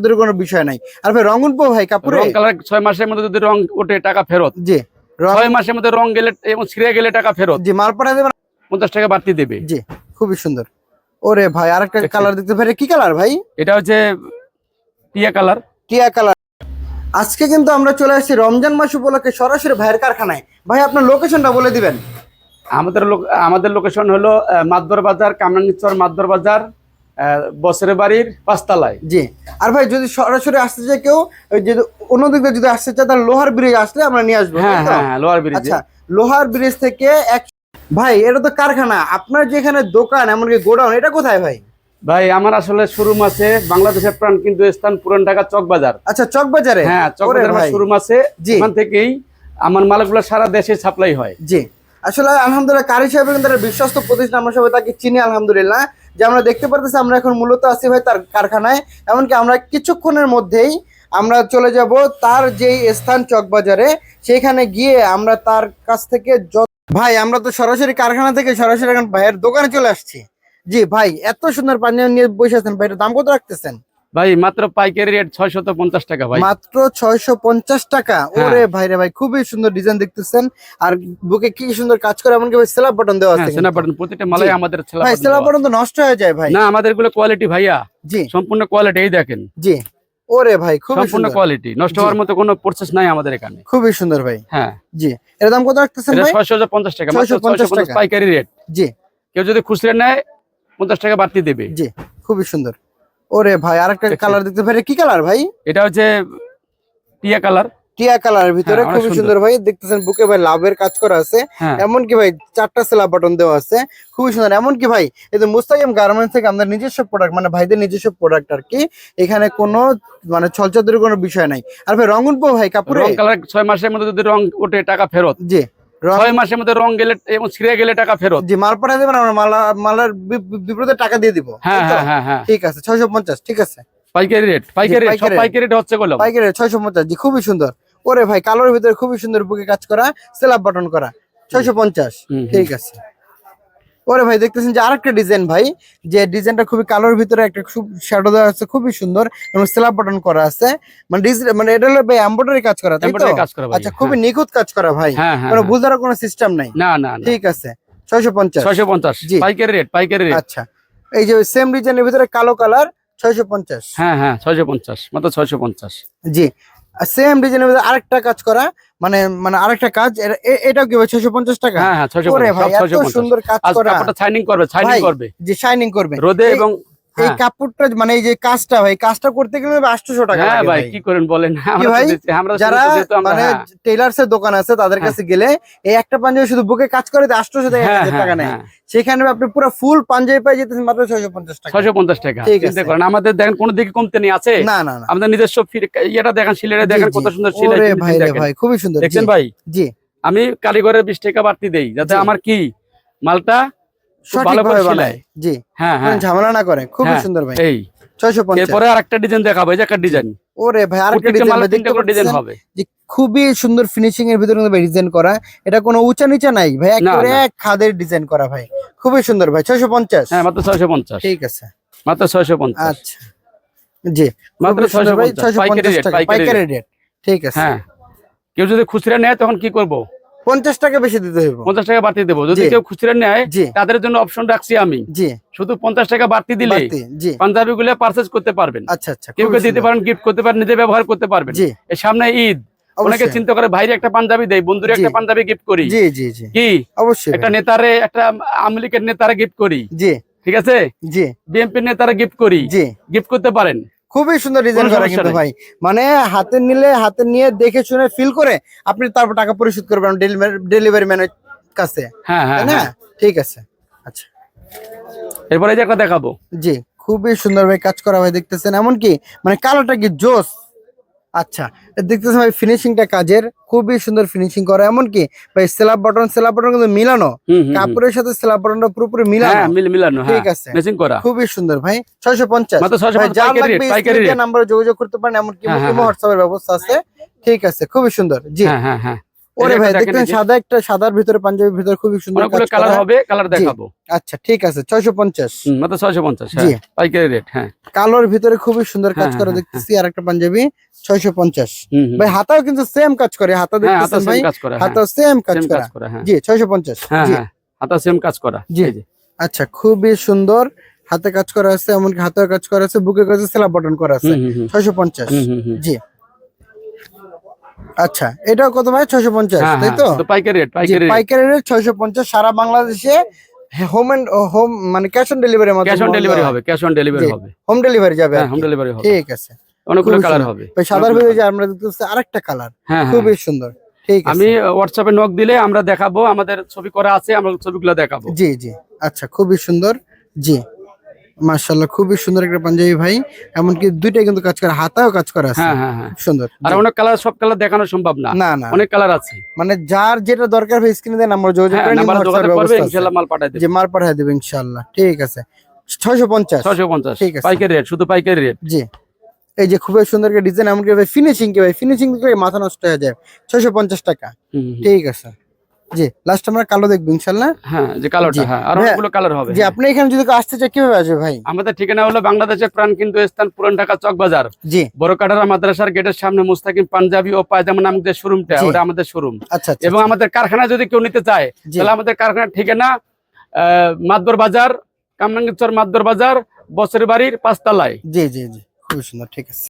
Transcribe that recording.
ওদের কোনো বিষয় নাই। আর ভাই রঙ উঠবো ভাই কাপড়ে? রং কালার ছয় মাসের মধ্যে যদি রং ওঠে টাকা ফেরত। জি। রং ছয় মাসের মধ্যে রং গেলে এবং ছিঁড়ে গেলে টাকা ফেরত। জি মাল পাঠাই দেবেন? পঞ্চাশ টাকা বাড়তি দেবে। জি খুবই সুন্দর। ওরে ভাই আরেকটা। কালার দেখতে পারে। কি কালার ভাই? এটা হচ্ছে টিয়া কালার। টিয়া কালার। আজকে কিন্তু আমরা চলে আসছি রমজান মাস উপলক্ষে সরাসরি ভাইয়ের কারখানায়। ভাই আপনার লোকেশনটা বলে দিবেন। আমাদের আমাদের লোকেশন হলো আহ, মাদবর বাজার কামরাঙ্গিচর মাদবর বাজার বছরের বাড়ির পাঁচতলায়। জি। আর ভাই যদি সরাসরি আসতে চায় কেউ ওই যে অন্যদিক দিয়ে যদি আসতে চায় তাহলে লোহার ব্রিজ আসলে আমরা নিয়ে আসব হ্যাঁ? হ্যাঁ লোয়ার ব্রিজে আচ্ছা লোহার ব্রিজ থেকে এক ভাই এটা তো কারখানা। আপনার যেখানে দোকান এমনকি গোডাউন এটা কোথায় ভাই? ভাই আমার আসলে শোরুম আছে বাংলাদেশের প্রাণ কিন্তু স্থান পুরান ঢাকা চক বাজার আচ্ছা চক বাজারে হ্যাঁ চক বাজার আমার। শোরুম আছে। ওখান থেকেই আমার মালগুলো সারা দেশে সাপ্লাই হয়। জি। আসলে আলহামদুলিল্লাহ কারি সাহেব কিন্তু বিশ্বস্ত প্রতিষ্ঠান আমরা সবাই তাকে চিনি আলহামদুলিল্লাহ। যে আমরা দেখতে পারতেছি আমরা এখন মূলত আছি ভাই তার কারখানায়, এমনকি আমরা কিছুক্ষণের মধ্যেই আমরা চলে যাব তার যেই স্থান চকবাজারে, সেখানে গিয়ে আমরা তার কাছ থেকে ভাই, আমরা তো সরাসরি কারখানা থেকে সরাসরি এখন ভাইয়ের দোকানে চলে আসছি। জি, ভাই, এত সুন্দর পানীয় নিয়ে বসে আছেন ভাই দাম কত রাখতেছেন? ভাই মাত্র পাইকারি রেট ছয়শত পঞ্চাশ টাকা ভাই। মাত্র ছয়শো পঞ্চাশ টাকা। হ্যাঁ। ওরে ভাই রে ভাই খুবই সুন্দর ডিজাইন দেখতেছেন। আর বুকে কি সুন্দর কাজ করে এমনকি ভাই সেলাপ বাটন দেওয়া হ্যাঁ আছে কিন্তু। বাটন প্রতিটা মালাই আমাদের ভাই সেলাপ। বাটন তো নষ্ট হয়ে যায় ভাই। না আমাদেরগুলো কোয়ালিটি ভাইয়া। জি। সম্পূর্ণ কোয়ালিটি এই দেখেন। জি। ওরে ভাই খুব সম্পূর্ণ কোয়ালিটি নষ্ট হওয়ার মতো কোনো প্রসেস নাই আমাদের এখানে। খুবই সুন্দর ভাই। হ্যাঁ। জি। এর দাম কত রাখতেছেন ভাই? ছয়শো পঞ্চাশ টাকা মাত্র 650 ছয়শো পঞ্চাশ টাকা। পাইকারি রেট জি। কেউ যদি খুচরা নেয় পঞ্চাশ টাকা বাড়তি দেবে। জি খুবই সুন্দর। ওরে ভাই আরেকটা। কালার দেখতে পারে। কি কালার ভাই? এটা হচ্ছে টিয়া কালার টিয়া কালারের ভিতরে হ্যাঁ, খুবই সুন্দর। ভাই। দেখতেছেন বুকে ভাই লাভের কাজ করা আছে। হ্যাঁ। এমনকি ভাই চারটা সেলা বাটন দেওয়া আছে। খুবই সুন্দর। এমনকি ভাই এই যে মুস্তাকিম গার্মেন্টস থেকে আমাদের নিজস্ব প্রোডাক্ট মানে ভাইদের নিজস্ব প্রোডাক্ট আর কি এখানে কোনো মানে ছলচাতুর কোনো বিষয় নাই। আর ভাই রঙ উঠবো ভাই কাপড়ে। রং কালার ছয় মাসের মধ্যে যদি রং ওঠে টাকা ফেরত। জি। রং ছয় মাসের মধ্যে রং গেলে এবং ছিঁড়ে গেলে টাকা ফেরত। জি মাল পাঠাই দেবেন আমরা মালা মালের বিপরীতে টাকা দিয়ে দিব। হ্যাঁ হ্যাঁ হ্যাঁ হ্যাঁ। ঠিক আছে ছয়শো পঞ্চাশ ঠিক আছে। পাইকারি রেট পাইকারি রেট পাইকারি রেট হচ্ছে গুলো পাইকারি রেট ছয়শো পঞ্চাশ জি খুবই সুন্দর। ওরে ভাই কালোর ভিতরে খুবই সুন্দর বুকে কাজ করা সেলাপ বাটন করা ছয়শো পঞ্চাশ। ঠিক আছে। ওরে ভাই দেখতেছেন যে আরেকটা ডিজাইন ভাই যে ডিজাইনটা খুবই কালোর ভিতরে একটা খুব শ্যাডো দেওয়া আছে খুবই সুন্দর এবং সেলাপ বাটন করা আছে। মানে ডিজাইন মানে এটা হলো ভাই এমব্রয়ডারি কাজ করা তাই তো? আচ্ছা খুবই নিখুঁত কাজ করা ভাই। মানে হ্যাঁ কোনো হ্যাঁ। বুঝার কোনো সিস্টেম নাই। না না ঠিক আছে ছয়শো পঞ্চাশ। ছয়শো পঞ্চাশ। জি। পাইকারি রেট পাইকারি রেট আচ্ছা এই যে সেম ডিজাইনের ভিতরে কালো কালার ছয়শো পঞ্চাশ। হ্যাঁ হ্যাঁ ছয়শো পঞ্চাশ মাত্র ছয়শো পঞ্চাশ। জি সেম ডিজাইনের মধ্যে আরেকটা কাজ করা মানে মানে আরেকটা কাজ এটাও কি ছয়শো পঞ্চাশ টাকা? হ্যাঁ হ্যাঁ ছয়শো সুন্দর কাজ করা। শাইনিং করবে শাইনিং করবে। যে শাইনিং করবে। রোদে এবং এই হ্যাঁ। কাপড়টা মানে এই যে কাজটা ভাই কাজটা করতে গেলে আটশোশো টাকা হ্যাঁ ভাই। কি করেন বলেন? ভাই? আমরা যারা মানে হ্যাঁ, টেইলার্স এর দোকান আছে তাদের হ্যাঁ। কাছে গেলে এই একটা পাঞ্জাবি শুধু বুকে কাজ করে আটশোশো হ্যাঁ, টাকা হ্যাঁ, নেয়। হ্যাঁ। সেখানে আপনি পুরো ফুল পাঞ্জাবি পাই যেতেছেন মাত্র ছয়শো পঞ্চাশ টাকা। ছয়শো পঞ্চাশ টাকা। ঠিক আছে। করেন আমাদের দেখেন কোন দিকে কমতে নেই আছে? না না আমাদের নিজস্ব ইয়েটা দেখেন সিলেটে দেখেন কত সুন্দর finishing ভাই ভাই খুবই সুন্দর। দেখছেন ভাই? জি। আমি কারিগরের বিশ টাকা বাড়তি দেই যাতে আমার কি? মালটা বানায়। জি। হ্যাঁ হ্যাঁ। ঝামেলা না করে। খুবই হ্যাঁ, সুন্দর ভাই। এই। ছয়শো পঞ্চাশ। এরপরে আরেকটা ডিজাইন দেখাবো এই একটা ডিজাইন ওরে ভাই আরেকটা ডিজাইন দেখতে করে ডিজাইন হবে। যে খুবই সুন্দর ফিনিশিং এর ভিতরে কিন্তু ডিজাইন করা। এটা কোনো উঁচা নিচা নাই ভাই একেবারে এক খাদের ডিজাইন করা ভাই। খুবই সুন্দর ভাই ছয়শো পঞ্চাশ। হ্যাঁ মাত্র ছয়শো পঞ্চাশ। ঠিক আছে। মাত্র ছয়শো পঞ্চাশ। আচ্ছা। জি মাত্র ভাই 650 টাকা। পাইকারি রেট ঠিক আছে। হ্যাঁ। কেউ যদি খুচরা নেয় তখন কি করব? পঞ্চাশ টাকা বেশি দিতে পঞ্চাশ টাকা বাড়তি দেবো। যদি কেউ খুচরা নেয় তাদের জন্য অপশন রাখছি আমি। জি। শুধু পঞ্চাশ টাকা বাড়তি দিলে পাঞ্জাবি গুলো পারচেজ করতে পারবেন। আচ্ছা আচ্ছা কেউ দিতে পারেন গিফট করতে পারেন নিজে ব্যবহার করতে পারবেন। এর সামনে ঈদ। অনেকে চিন্তা করে ভাইরে একটা পাঞ্জাবি দেয় বন্ধুরে একটা পাঞ্জাবি গিফট করি। জি জি জি। কি? অবশ্যই। একটা নেতারে একটা আমলিকের নেতারে গিফট করি। জি। ঠিক আছে? জি। বিএনপির নেতারা গিফট করি। জি। গিফট করতে পারেন। খুবই সুন্দর ডিজাইন করা কিন্তু ভাই। মানে হাতে নিলে হাতে নিয়ে দেখে শুনে ফিল করে আপনি তারপর টাকা পরিশোধ করবেন ডেলিভারি ম্যানের কাছে। হ্যাঁ হ্যাঁ হ্যাঁ। ঠিক আছে। আচ্ছা। এরপরে যে একটা দেখাবো। জি খুবই সুন্দর ভাই কাজ করা ভাই দেখতেছেন। এমনকি মানে কালোটা কি জোস? আচ্ছা দেখতেছে দেখতেছেন ভাই ফিনিশিংটা কাজের খুবই সুন্দর ফিনিশিং করা। এমনকি ভাই স্ল্যাব বটন স্ল্যাব বটন কিন্তু মিলানো। কাপড়ের সাথে স্ল্যাব বাটনটা পুরোপুরি মিলানো। হ্যাঁ মিল মিলানো হ্যাঁ। ঠিক আছে। ম্যাচিং করা। খুবই সুন্দর ভাই ছয়শো পঞ্চাশ। মাত্র ছয়শো ভাই পাইকারি লাগবে রেট পাইকারি রেট নাম্বারে যোগাযোগ করতে পারেন এমনকি হ্যাঁ, হ্যাঁ, হোয়াটসঅ্যাপের ব্যবস্থা আছে। ঠিক আছে খুবই সুন্দর। জি। হ্যাঁ হ্যাঁ হ্যাঁ। ওরে ভাই দেখেন। সাদা একটা সাদার ভিতরে পাঞ্জাবির ভিতরে খুবই সুন্দর অনেকগুলো কালার হবে কালার দেখাবো। আচ্ছা ঠিক আছে ছয়শো পঞ্চাশ। হুম, মাত্র ছয়শো পঞ্চাশ জি। হ্যাঁ পাইকারি রেট হ্যাঁ। কালোর ভিতরে খুবই সুন্দর কাজ হ্যাঁ, করা হ্যাঁ, দেখতেছি আর একটা পাঞ্জাবি ছয়শো পঞ্চাশ। হুম, হুম। ভাই হাতাও কিন্তু সেম কাজ করে হাতা হ্যাঁ দেখতেছেন ভাই? হ্যাঁ। হাতাও সেম কাজ করা। হ্যাঁ। জি ছয়শো পঞ্চাশ হ্যাঁ জি। হ্যাঁ হাতা সেম কাজ করা জি। যে। আচ্ছা খুবই সুন্দর। হাতে কাজ করা আছে এমনকি হাতেও কাজ করা আছে বুকে কাছে সেলাপ বাটন করা আছে। হুম, হুম, হুম। ছয়শো পঞ্চাশ হুম, হুম, হুম। জি। আচ্ছা এটাও কত ভাই? ছয়শো পঞ্চাশ হ্যাঁ তাই হ্যাঁ তো পাইকারি রেট পাইকারি রেট পাইকারি রেট ছয়শো পঞ্চাশ সারা বাংলাদেশে হোম এন্ড হোম মানে cash on delivery cash on delivery হবে ক্যাশ অন ডেলিভারি হবে। হোম ডেলিভারি যাবে হ্যাঁ হোম ডেলিভারি হবে। ঠিক আছে। অনেকগুলো কালার হবে। ভাই সাদার ভিতরে যে আমরা দেখতেছি আরেকটা কালার হ্যাঁ হ্যাঁ খুবই সুন্দর। ঠিক আমি হোয়াটসঅ্যাপে নক দিলে আমরা দেখাবো আমাদের ছবি করা আছে আমরা ছবিগুলো দেখাবো। জি জি। আচ্ছা খুবই সুন্দর। জি। মার্শাল্লাহ খুবই সুন্দর একটা পাঞ্জাবি ভাই। এমনকি দুইটাই কিন্তু কাজ করা হাতাও কাজ করা আছে। হ্যাঁ হ্যাঁ হ্যাঁ। সুন্দর। আর অনেক কালার সব কালার দেখানো সম্ভব না। না না। অনেক কালার আছে। মানে যার যেটা দরকার ভাই স্ক্রিনে দেন আমরা যোগাযোগ হ্যাঁ করে আছে। ইনশাআল্লাহ মাল পাঠাই দেবে। যে মাল পাঠিয়ে দেবে ইনশাআল্লাহ। ঠিক আছে। ছয়শো পঞ্চাশ। 650 ঠিক আছে। পাইকারি রেট শুধু পাইকারি রেট জি। এই যে খুবই সুন্দর একটা ডিজাইন এমনকি ভাই ফিনিশিং কি ভাই ফিনিশিং দেখলে মাথা নষ্ট হয়ে যায়। ছয়শো পঞ্চাশ টাকা। ঠিক আছে। জি লাস্ট আমরা কালো দেখব হ্যাঁ যে কালারটা জি। হ্যাঁ আর অনেকগুলো কালার হবে জি আপনি এখানে যদি আসতে কীভাবে আসবে ভাই? আমাদের ঠিকানা হলো বাংলাদেশের প্রাণ কিন্তু স্থান পুরান ঢাকা চক বাজার। জি। বড় কাটারা মাদ্রাসার গেটের সামনে মুস্তাকিম পাঞ্জাবি ও পায়জামা নামক যে শোরুমটা ওটা আমাদের শোরুম আচ্ছা আচ্ছা এবং আমাদের কারখানা যদি কেউ নিতে চায় তাহলে আমাদের কারখানার ঠিকানা আহ, মাদবর বাজার কামরাঙ্গীরচর মাদবর বাজার বছর বাড়ির পাঁচতলায়। জি জি জি খুবই সুন্দর ঠিক আছে।